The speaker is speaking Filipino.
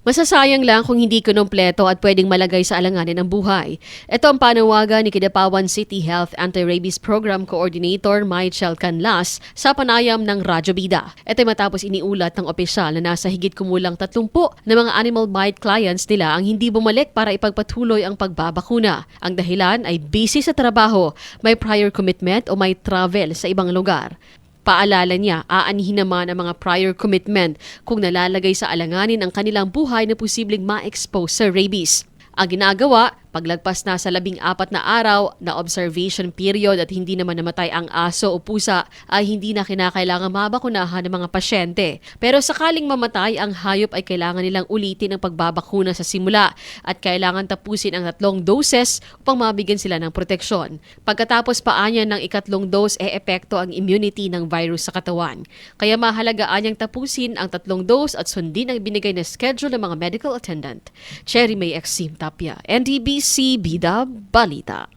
Masasayang lang kung hindi kumpleto at pwedeng malagay sa alanganin ng buhay. Ito ang panawagan ni Kidapawan City Health Anti-Rabies Program Coordinator Michael Canlas sa panayam ng Radyo Bida. Ito ay matapos iniulat ng opisyal na nasa higit kumulang 30 na mga animal bite clients nila ang hindi bumalik para ipagpatuloy ang pagbabakuna. Ang dahilan ay busy sa trabaho, may prior commitment o may travel sa ibang lugar. Paalala niya, aanihin naman ang mga prior commitment kung nalalagay sa alanganin ang kanilang buhay na posibleng ma-expose sa rabies. Ang ginagawa, paglagpas na sa labing apat na araw na observation period at hindi naman namatay ang aso o pusa ay hindi na kinakailangan mabakunahan ng mga pasyente. Pero sakaling mamatay ang hayop ay kailangan nilang ulitin ang pagbabakuna sa simula at kailangan tapusin ang tatlong doses upang mabigyan sila ng proteksyon. Pagkatapos paanya ng ikatlong dose, e epekto ang immunity ng virus sa katawan. Kaya mahalagaan niyang tapusin ang tatlong dose at sundin ang binigay na schedule ng mga medical attendant. Cherry May Exim Tapia, NDBC Bida Balita.